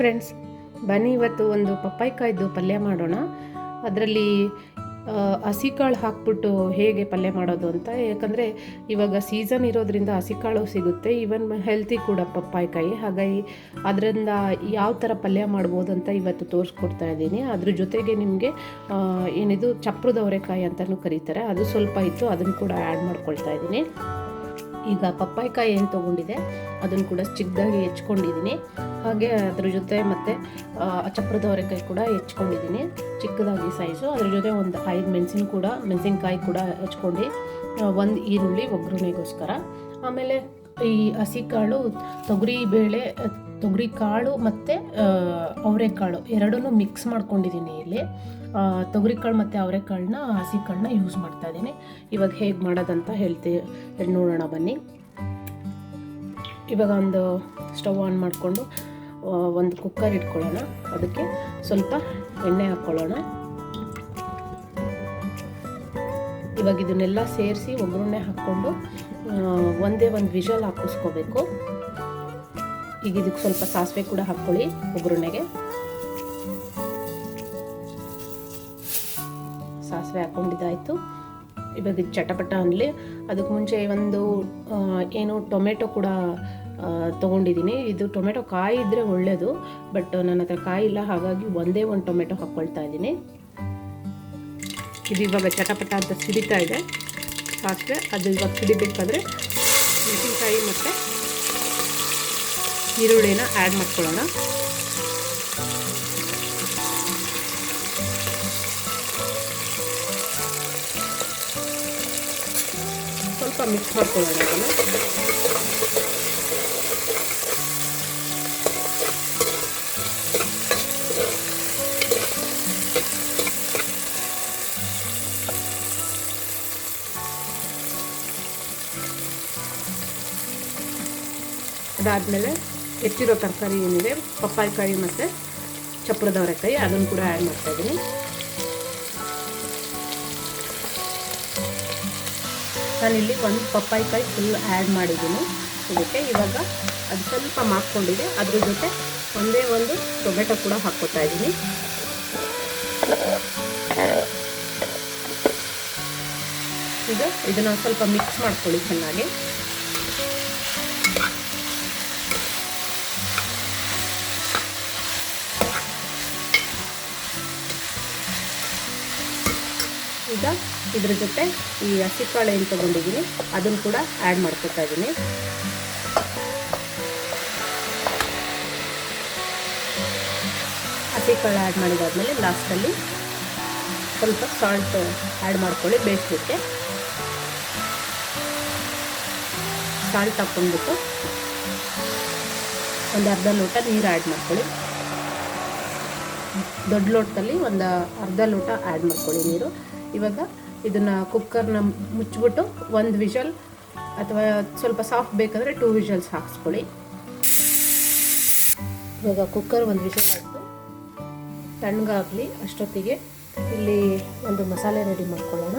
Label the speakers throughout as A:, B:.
A: Friends ಬನ್ನಿ ಇವತ್ತು ಒಂದು ಪಪ್ಪಾಯಿಕಾಯ್ದು ಪಲ್ಯ ಮಾಡೋಣ. ಅದರಲ್ಲಿ ಹಸಿಕಾಳು ಹಾಕ್ಬಿಟ್ಟು ಹೇಗೆ ಪಲ್ಯ ಮಾಡೋದು ಅಂತ. ಯಾಕಂದರೆ, ಇವಾಗ ಸೀಸನ್ ಇರೋದ್ರಿಂದ ಹಸಿಕಾಳು ಸಿಗುತ್ತೆ. ಈವನ್ ಹೆಲ್ತಿ ಕೂಡ ಪಪ್ಪಾಯಿಕಾಯಿ ಹಾಗಾಗಿ, ಅದರಿಂದ ಯಾವ ಥರ ಪಲ್ಯ ಮಾಡ್ಬೋದು ಅಂತ ಇವತ್ತು ತೋರಿಸ್ಕೊಡ್ತಾ ಇದ್ದೀನಿ. ಅದ್ರ ಜೊತೆಗೆ ನಿಮಗೆ ಏನಿದು ಚಪ್ರದವರೆಕಾಯಿ ಅಂತಲೂ ಕರೀತಾರೆ. ಅದು ಸ್ವಲ್ಪ ಇತ್ತು, ಅದನ್ನು ಕೂಡ ಆ್ಯಡ್ ಮಾಡ್ಕೊಳ್ತಾ ಇದ್ದೀನಿ. ಈಗ ಪಪ್ಪಾಯಿಕಾಯಿ ಏನು ತೊಗೊಂಡಿದೆ, ಅದನ್ನು ಕೂಡ ಚಿಕ್ಕದಾಗಿ ಹೆಚ್ಕೊಂಡಿದ್ದೀನಿ. ಹಾಗೆ ಅದ್ರ ಜೊತೆ ಮತ್ತು ಚಪ್ರದ ಅವರೆಕಾಯಿ ಕೂಡ ಹೆಚ್ಕೊಂಡಿದ್ದೀನಿ. ಚಿಕ್ಕದಾಗಿ ಸೈಜು ಅದ್ರ ಜೊತೆ ಒಂದು ಐದು ಮೆಣಸಿನ ಕೂಡ, ಮೆಣಸಿನ್ಕಾಯಿ ಕೂಡ ಹೆಚ್ಕೊಂಡು ಒಂದು ಈರುಳ್ಳಿ, ಒಗ್ಗರಣೆಗೋಸ್ಕರ. ಆಮೇಲೆ ಈ ಹಸಿ ಕಾಳು, ತೊಗರಿ, ಬೇಳೆ ತೊಗರಿ ಕಾಳು ಮತ್ತು ಅವರೆಕಾಳು ಎರಡನ್ನೂ ಮಿಕ್ಸ್ ಮಾಡ್ಕೊಂಡಿದ್ದೀನಿ ಇಲ್ಲಿ. ತೊಗರಿಕಾಳು ಮತ್ತು ಅವರೆಕಾಳನ್ನ ಹಸಿ ಕಾಳನ್ನ ಯೂಸ್ ಮಾಡ್ತಾ ಇದ್ದೀನಿ. ಇವಾಗ ಹೇಗೆ ಮಾಡೋದಂತ ಹೇಳ್ತೀವಿ ನೋಡೋಣ ಬನ್ನಿ. ಇವಾಗ ಒಂದು ಸ್ಟವ್ ಆನ್ ಮಾಡಿಕೊಂಡು ಒಂದು ಕುಕ್ಕರ್ ಇಟ್ಕೊಳ್ಳೋಣ. ಅದಕ್ಕೆ ಸ್ವಲ್ಪ ಎಣ್ಣೆ ಹಾಕ್ಕೊಳ್ಳೋಣ ಇವಾಗ ಇದನ್ನೆಲ್ಲ ಸೇರಿಸಿ ಒಗ್ಗರಣೆ ಹಾಕ್ಕೊಂಡು ಒಂದೇ ಒಂದು ವಿಷಲ್ ಹಾಕಿಸ್ಕೋಬೇಕು ಈಗ ಇದಕ್ಕೆ ಸ್ವಲ್ಪ ಸಾಸಿವೆ ಕೂಡ ಹಾಕ್ಕೊಳ್ಳಿ ಒಗ್ಗರಣೆಗೆ. ಸಾಸಿವೆ ಹಾಕ್ಕೊಂಡಿದ್ದಾಯಿತು ಇವಾಗ ಚಟಪಟ ಅನ್ನಲಿ ಅದಕ್ಕೆ ಮುಂಚೆ ಒಂದು ಏನು ಟೊಮೆಟೊ ಕೂಡ ತೊಗೊಂಡಿದ್ದೀನಿ. ಇದು ಟೊಮೆಟೊ ಕಾಯಿ ಇದ್ದರೆ ಒಳ್ಳೆಯದು ಬಟ್ ನನ್ನ ಹತ್ರ ಕಾಯಿ ಇಲ್ಲ, ಹಾಗಾಗಿ ಒಂದೇ ಒಂದು ಟೊಮೆಟೊ ಹಾಕ್ಕೊಳ್ತಾ ಇದ್ದೀನಿ. ಇದು ಇವಾಗ ಚಟಪಟ ಅಂತ ಸಿಡಿತಾ ಇದೆ. ಸಾಸಿವೆ, ಅದು ಇವಾಗ ಸಿಡಿಬೇಕಾದ್ರೆ, ಮೆಣಸಿನ್ಕಾಯಿ ಮತ್ತು ಈರುಳ್ಳಿನ ಆ್ಯಡ್ ಮಾಡ್ಕೊಳ್ಳೋಣ. ಸ್ವಲ್ಪ ಮಿಕ್ಸ್ ಮಾಡ್ಕೊಳ್ಳೋಣ ಅದನ್ನು ಅದಾದಮೇಲೆ ಹೆಚ್ಚಿರೋ ತರಕಾರಿ ಏನಿದೆ? ಪಪ್ಪಾಯಿಕಾಯಿ ಮತ್ತು ಚಪ್ಪರದ ಅವರೆಕಾಯಿ, ಅದನ್ನು ಕೂಡ ಆ್ಯಡ್ ಮಾಡ್ತಾಯಿದ್ದೀನಿ ನಾನಿಲ್ಲಿ ಒಂದು ಪಪ್ಪಾಯಿಕಾಯಿ ಫುಲ್ ಆ್ಯಡ್ ಮಾಡಿದ್ದೀನಿ. ಇದಕ್ಕೆ ಇವಾಗ ಅದು ಸ್ವಲ್ಪ ಮಾಕ್ಕೊಂಡಿದೆ ಅದ್ರ ಜೊತೆ ಒಂದೇ ಒಂದು ಟೊಮೆಟೊ ಕೂಡ ಹಾಕ್ಕೊತಾ ಇದ್ದೀನಿ. ಇದು ಇದನ್ನು ಸ್ವಲ್ಪ ಮಿಕ್ಸ್ ಮಾಡ್ಕೊಳ್ಳಿ ಚೆನ್ನಾಗಿ. ಈಗ ಇದ್ರ ಜೊತೆ ಈ ಹಸಿಕಾಳು ಏನು ತೊಗೊಂಡಿದ್ದೀನಿ. ಅದನ್ನು ಕೂಡ ಆ್ಯಡ್ ಮಾಡ್ಕೊತಾ ಇದ್ದೀನಿ. ಹಸಿಕಾಳು ಆ್ಯಡ್ ಮಾಡಿದಾದ್ಮೇಲೆ ಲಾಸ್ಟಲ್ಲಿ ಸ್ವಲ್ಪ ಸಾಲ್ಟ್ ಆ್ಯಡ್ ಮಾಡ್ಕೊಳ್ಳಿ ಬೇಯಿಸ್ಲಿಕ್ಕೆ. ಸಾಲ್ಟ್ ಹಾಕ್ಕೊಂಡ್ಬಿಟ್ಟು ಒಂದು ಅರ್ಧ ಲೋಟ ನೀರು ಆ್ಯಡ್ ಮಾಡ್ಕೊಳ್ಳಿ. ದೊಡ್ಡ ಲೋಟದಲ್ಲಿ ಒಂದು ಅರ್ಧ ಲೋಟ ಆ್ಯಡ್ ಮಾಡ್ಕೊಳ್ಳಿ ನೀರು. ಇವಾಗ ಇದನ್ನು ಕುಕ್ಕರ್ನ ಮುಚ್ಚಿಬಿಟ್ಟು ಒಂದು ವಿಷಲ್ ಅಥವಾ ಸ್ವಲ್ಪ ಸಾಫ್ಟ್ ಬೇಕಂದ್ರೆ ಟೂ ವಿಷಲ್ಸ್ ಹಾಕ್ಸ್ಕೊಳ್ಳಿ. ಇವಾಗ ಕುಕ್ಕರ್ ಒಂದು ವಿಷಲ್ ಆಯಿತು. ತಣ್ಣಗಾಗಲಿ ಅಷ್ಟೊತ್ತಿಗೆ ಇಲ್ಲಿ ಒಂದು ಮಸಾಲೆ ರೆಡಿ ಮಾಡ್ಕೊಳ್ಳೋಣ.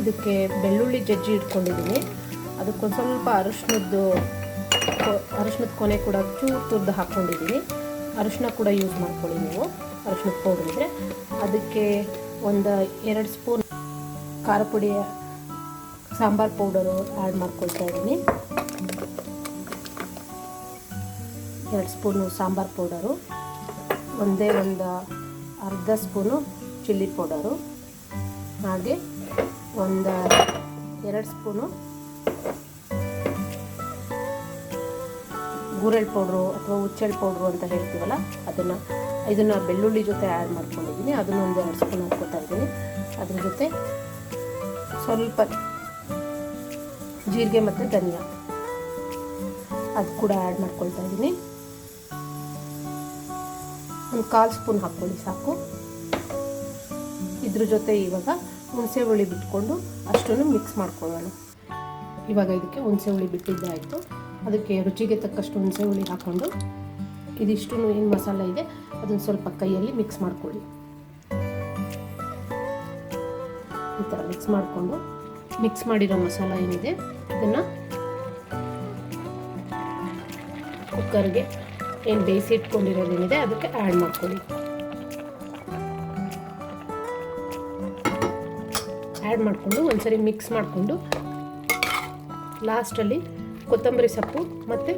A: ಇದಕ್ಕೆ ಬೆಳ್ಳುಳ್ಳಿ ಜಜ್ಜಿ ಇಟ್ಕೊಂಡಿದ್ದೀನಿ. ಅದಕ್ಕೊಂದು ಸ್ವಲ್ಪ ಅರಿಶಿನದ್ದು ಅರಿಶಿನದ ಕೊನೆ ಕೂಡ ಚೂರು ತುರ್ದು ಹಾಕ್ಕೊಂಡಿದ್ದೀನಿ. ಅರಿಶಿನ ಕೂಡ ಯೂಸ್ ಮಾಡ್ಕೊಳ್ಳಿ ನೀವು. ಅರಿಶಿನದ ಪೌಡ್ರ್ ಇದ್ದರೆ ಅದಕ್ಕೆ ಒಂದು ಎರಡು ಸ್ಪೂನ್ ಖಾರ ಪುಡಿಯ ಸಾಂಬಾರು ಪೌಡರು ಆ್ಯಡ್ ಮಾಡ್ಕೊಳ್ತಾ ಇದ್ದೀನಿ. ಎರಡು ಸ್ಪೂನು ಸಾಂಬಾರು ಪೌಡರು, ಒಂದೇ ಒಂದು ಅರ್ಧ ಸ್ಪೂನು ಚಿಲ್ಲಿ ಪೌಡರು, ಹಾಗೆ ಒಂದು ಎರಡು ಸ್ಪೂನು ಗುರೆಳ್ ಪೌಡ್ರು ಅಥವಾ ಹುಚ್ಚೆಳ್ ಪೌಡ್ರು ಅಂತ ಹೇಳ್ತೀವಲ್ಲ, ಅದನ್ನು ಇದನ್ನು ಬೆಳ್ಳುಳ್ಳಿ ಜೊತೆ ಆ್ಯಡ್ ಮಾಡ್ಕೊಂಡಿದ್ದೀನಿ. ಅದನ್ನು ಒಂದು ಎರಡು ಸ್ಪೂನ್ ಹಾಕ್ಕೊತಾ ಇದ್ದೀನಿ. ಅದ್ರ ಜೊತೆ ಸ್ವಲ್ಪ ಜೀರಿಗೆ ಮತ್ತು ಧನಿಯಾ. ಅದು ಕೂಡ ಆ್ಯಡ್ ಮಾಡ್ಕೊಳ್ತಾ ಇದ್ದೀನಿ. ಒಂದು ಕಾಲು ಸ್ಪೂನ್ ಹಾಕ್ಕೊಳ್ಳಿ, ಸಾಕು. ಇದ್ರ ಜೊತೆ ಇವಾಗ ಹುಣಸೆ ಹುಳಿ ಬಿಟ್ಕೊಂಡು ಅಷ್ಟನ್ನು ಮಿಕ್ಸ್ ಮಾಡ್ಕೊಳ್ಳೋಣ. ಇವಾಗ ಇದಕ್ಕೆ ಹುಣಸೆ ಹುಳಿ ಬಿಟ್ಟಿದ್ದಾಯಿತು. ಅದಕ್ಕೆ ರುಚಿಗೆ ತಕ್ಕಷ್ಟು ಹುಣಸೆ ಹುಳಿ ಹಾಕ್ಕೊಂಡು ಇದಿಷ್ಟು ಏನು ಮಸಾಲೆ ಇದೆ, ಅದನ್ನು ಸ್ವಲ್ಪ ಕೈಯಲ್ಲಿ ಮಿಕ್ಸ್ ಮಾಡ್ಕೊಳ್ಳಿ. ಈ ಥರ ಮಿಕ್ಸ್ ಮಾಡಿಕೊಂಡು ಮಿಕ್ಸ್ ಮಾಡಿರೋ ಮಸಾಲ ಏನಿದೆ ಅದನ್ನು ಕುಕ್ಕರ್ಗೆ ಏನು ಬೇಯಿಸಿ ಇಟ್ಕೊಂಡಿರೋದೇನಿದೆ ಅದಕ್ಕೆ ಆ್ಯಡ್ ಮಾಡ್ಕೊಳ್ಳಿ. ಆ್ಯಡ್ ಮಾಡಿಕೊಂಡು, ಒಂದ್ಸರಿ ಮಿಕ್ಸ್ ಮಾಡಿಕೊಂಡು ಲಾಸ್ಟಲ್ಲಿ ಕೊತ್ತಂಬರಿ ಸೊಪ್ಪು ಮತ್ತು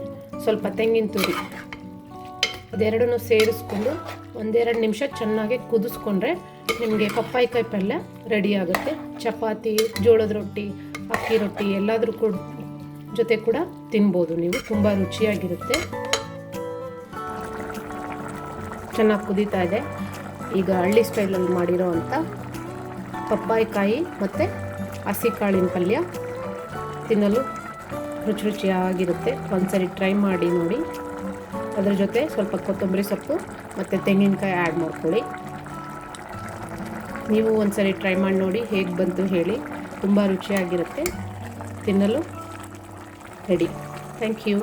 A: ಸ್ವಲ್ಪ ತೆಂಗಿನ ತುರಿ. ಅದೆರಡನ್ನೂ ಸೇರಿಸ್ಕೊಂಡು ಒಂದೆರಡು ನಿಮಿಷ ಚೆನ್ನಾಗಿ ಕುದಿಸ್ಕೊಂಡ್ರೆ ನಿಮಗೆ ಪಪ್ಪಾಯಿಕಾಯಿ ಪಲ್ಯ ರೆಡಿ ಆಗುತ್ತೆ. ಚಪಾತಿ, ಜೋಳದ ರೊಟ್ಟಿ, ಅಕ್ಕಿ ರೊಟ್ಟಿ ಎಲ್ಲಾದರೂ ಕೂಡ ಜೊತೆ ಕೂಡ ತಿನ್ಬೋದು ನೀವು. ತುಂಬ ರುಚಿಯಾಗಿರುತ್ತೆ. ಚೆನ್ನಾಗಿ ಕುದೀತಾ ಇದೆ. ಈಗ ಹಳ್ಳಿ ಸ್ಟೈಲಲ್ಲಿ ಮಾಡಿರೋ ಅಂಥ ಪಪ್ಪಾಯಿಕಾಯಿ ಮತ್ತು ಹಸಿ ಕಾಳಿನ ಪಲ್ಯ ತಿನ್ನಲು ರುಚಿ ರುಚಿಯಾಗಿರುತ್ತೆ. ಒಂದ್ಸರಿ ಟ್ರೈ ಮಾಡಿ ನೋಡಿ. ಅದ್ರ ಜೊತೆ ಸ್ವಲ್ಪ ಕೊತ್ತಂಬರಿ ಸೊಪ್ಪು ಮತ್ತು ತೆಂಗಿನಕಾಯಿ ಆ್ಯಡ್ ಮಾಡ್ಕೊಳ್ಳಿ. ನೀವು ಒಂದ್ಸರಿ ಟ್ರೈ ಮಾಡಿ ನೋಡಿ ಹೇಗೆ ಬಂತು ಹೇಳಿ. ತುಂಬ ರುಚಿಯಾಗಿರುತ್ತೆ. ತಿನ್ನಲು ರೆಡಿ ಥ್ಯಾಂಕ್ ಯು